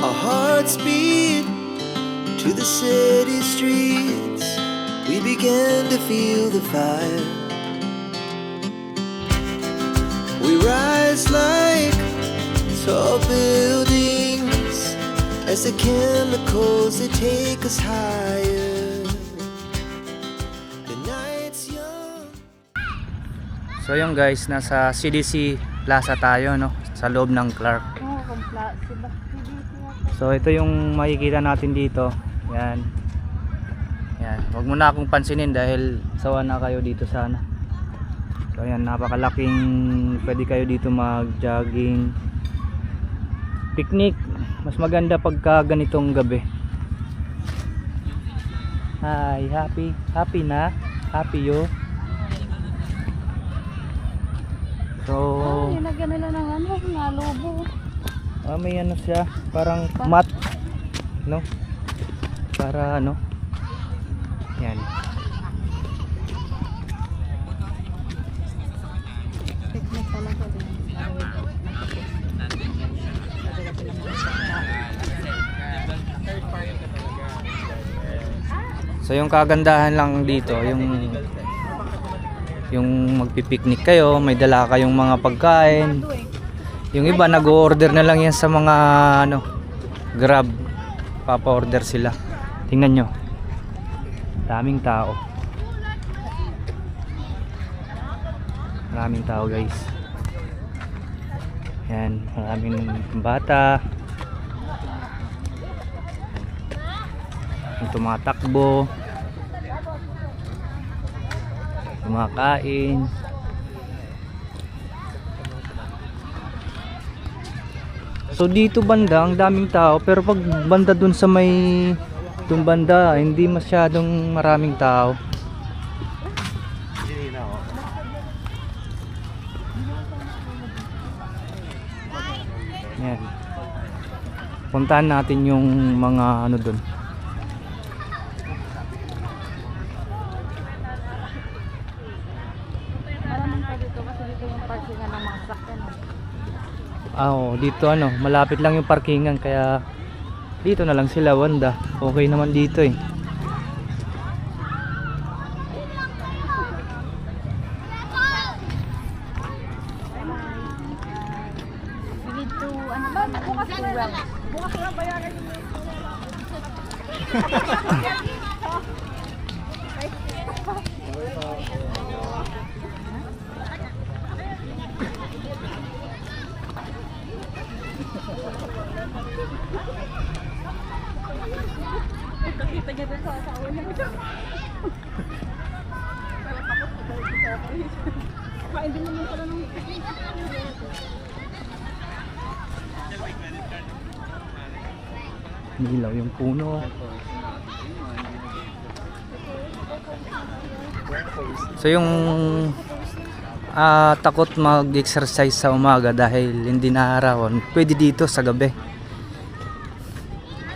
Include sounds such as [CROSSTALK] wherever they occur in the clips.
Our hearts beat to the city streets. We began to feel the fire. We rise like tall buildings as the chemicals they take us higher. The night's young. So yun guys, nasa CDC Plaza tayo no, sa loob ng Clark. Oo, kumpla. Diba? So ito yung makikita natin dito. Yan. Yan. Huwag mo na akong pansinin dahil sawa na kayo dito sana. So yan, napakalaking pwede kayo dito mag-jogging. Picnic. Mas maganda pagka ganitong gabi. Hi, happy. Happy na? Happy you? So, Oh, nilagyan nila ng ano, lobo. Ah, may ano siya, parang mat, no? Para ano? Yan. So yung kagandahan lang dito, yung yung magpipiknik kayo, may dala kayong mga pagkain. Yung iba nag-order na lang yan sa mga ano, Grab. Papa-order sila. Tingnan nyo. Daming tao. Maraming tao guys. Yan, maraming bata. Yung tumatakbo. Kumakain. So dito banda ang daming tao pero pag banda dun sa may dun banda hindi masyadong maraming tao. Yan. Puntahan natin yung mga ano dun. Maraming pa kasi dito yung parkingan ng mga sakyan. Oh. Dito ano, malapit lang yung parkingan kaya dito na lang sila Wanda. Okay naman dito eh. We [LAUGHS] need na Nilaw yung puno. So yung ah, takot mag-exercise sa umaga dahil hindi naarawan, pwede dito sa gabi.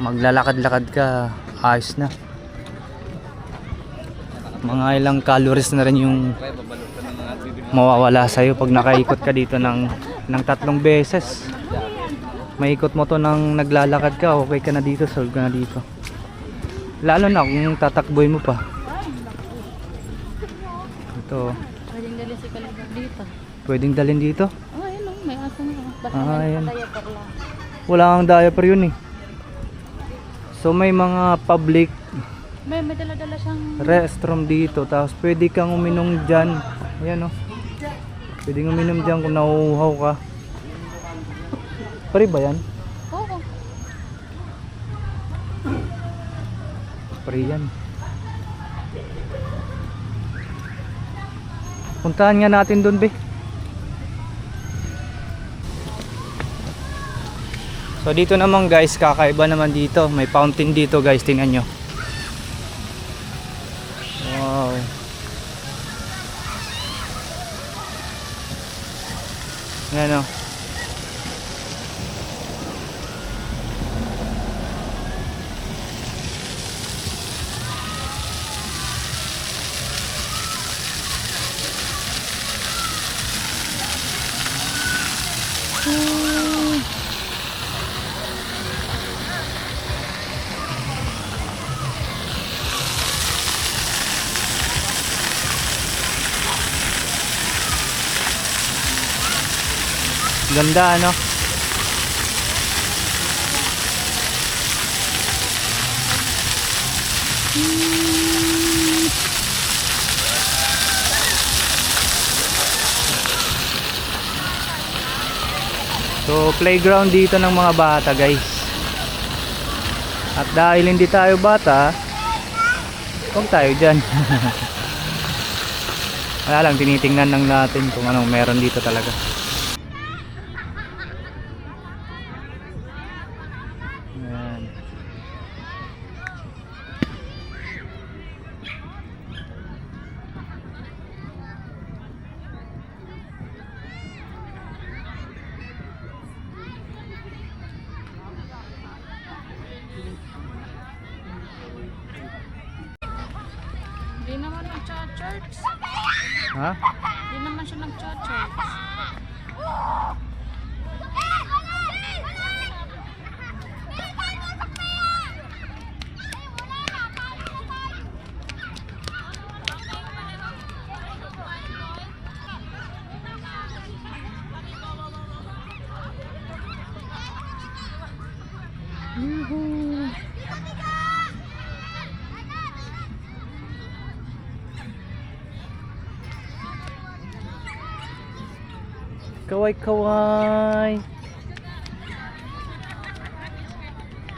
Maglalakad-lakad ka, ayos na. Mga ilang calories na rin yung mawawala sa'yo pag nakaikot ka dito ng, ng tatlong beses. Maikot mo to nang naglalakad ka, okay ka na dito, solve ka na dito. Lalo na kung tatakboy mo pa. Ito, Pwedeng dali si Kalibag dito. pwedeng dalhin dito. Oh, ayun oh, may aso na. Basta Ah, may diaper lang. Wala kang diaper yun eh. So may mga public May, may dala-dala siyang... restroom dito, tapos pwede kang uminom dyan. Ayan oh. Pwede kang uminom dyan kung nauuhaw ka. Pare ba yan? Oo. Pare yan. Puntahan nga natin doon, be. So dito naman guys, kakaiba naman dito. May fountain dito guys, tingnan nyo. Wow. Yan o. Ganda ano? So playground dito ng mga bata guys. At dahil hindi tayo bata, huwag tayo dyan. [LAUGHS] Wala lang, tinitingnan lang natin kung anong meron dito talaga. Ayan. Hindi naman nag-church. Ha? Hindi naman siya nag-church. Kaway kaway.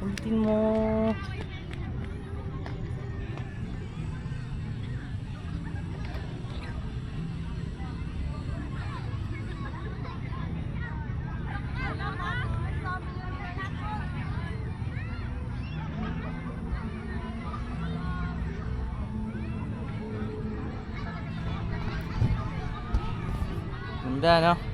Ulitin mo. Ganda no?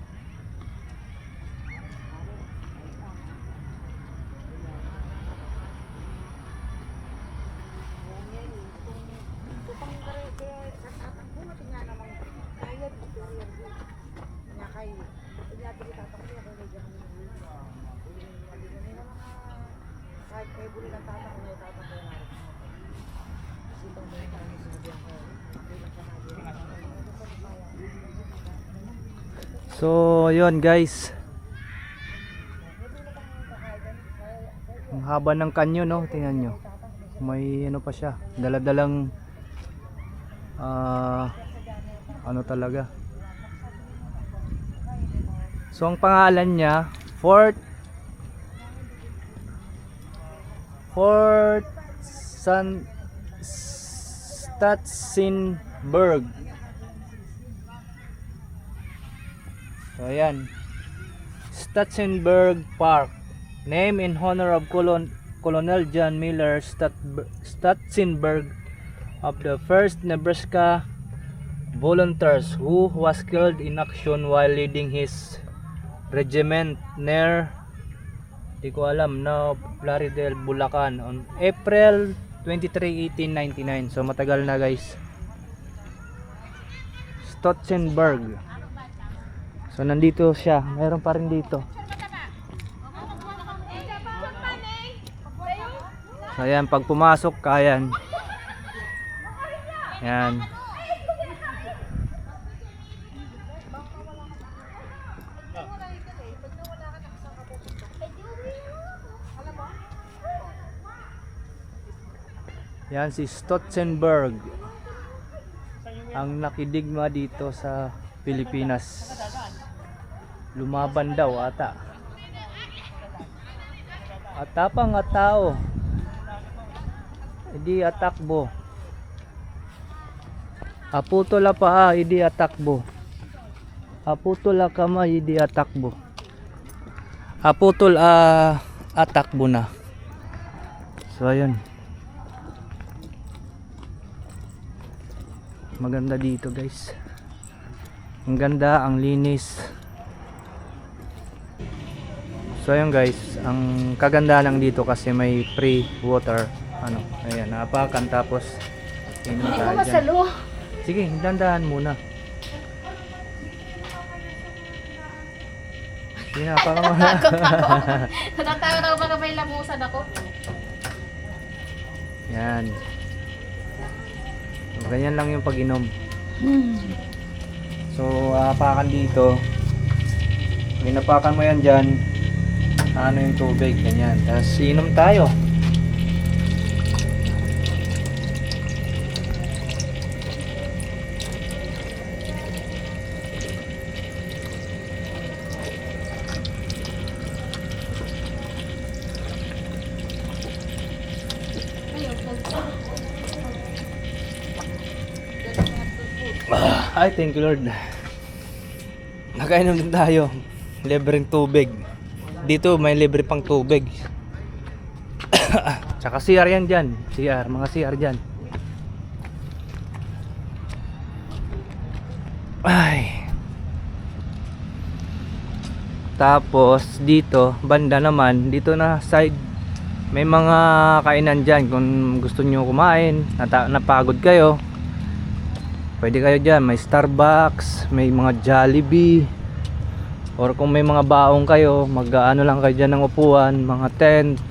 So, yun guys. Ang haba ng kanyo, no? Tingnan nyo. May ano pa siya. Daladalang ah ano talaga. So, ang pangalan niya, Fort Fort San Statsinberg. So ayan. Statzenberg Park. Name in honor of Colon Colonel John Miller Stat- Statzenberg of the 1st Nebraska Volunteers who was killed in action while leading his regiment near di ko alam na Plaridel, Bulacan on April 23, 1899. So matagal na guys. Stotzenberg. So nandito siya. Mayroon pa rin dito. So ayan, pag pumasok ka, ayan. Yan si Stotzenberg. Ang nakidigma dito sa Pilipinas. Lumaban daw ata. Atapang at tao. Hindi atakbo. Aputola pa hindi atakbo. Aputola kama hindi atakbo. Aputol a atakbo na. So ayun. Maganda dito guys. Ang ganda, ang linis. So ayun guys, ang kaganda lang dito kasi may free water. Ano, ayan, napakan tapos inom tayo dyan. Sige, dandahan muna. Hindi na, parang Natatawa na baka may lamusan ako. Yan. Ganyan lang yung pag-inom. So, apakan dito. Ginapakan mo yan dyan. Ano yung tubig, ganyan. Tapos, inom tayo. Ay, thank you Lord. Nakainom din tayo. Libreng tubig. Dito may libre pang tubig. [COUGHS] Tsaka CR yan dyan. CR, mga CR dyan. Ay. Tapos dito, banda naman, dito na side may mga kainan dyan kung gusto nyo kumain, nata- napagod kayo, Pwede kayo dyan, may Starbucks, may mga Jollibee or kung may mga baong kayo, mag-ano lang kayo dyan ng upuan, mga tent,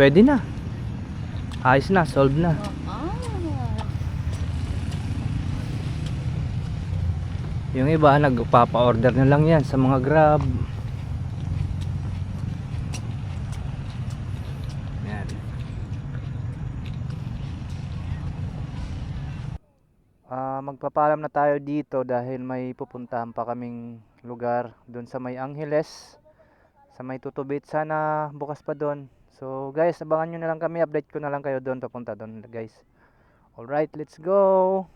pwede na. Ayos na, solve na. Yung iba, nagpapa-order na lang yan sa mga Grab. Yan. Magpapaalam na tayo dito dahil may pupuntahan pa kaming lugar doon sa may Angeles sa may Tutubit. Sana bukas pa doon so guys abangan nyo na lang kami. Update ko na lang kayo doon papunta doon guys. Alright let's go!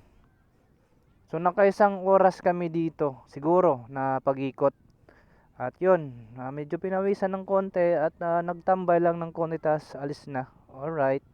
So nakaisang oras kami dito siguro na pag-ikot. At yun ah, medyo pinawisan ng konti at ah, nagtambay lang ng konti tas alis na. Alright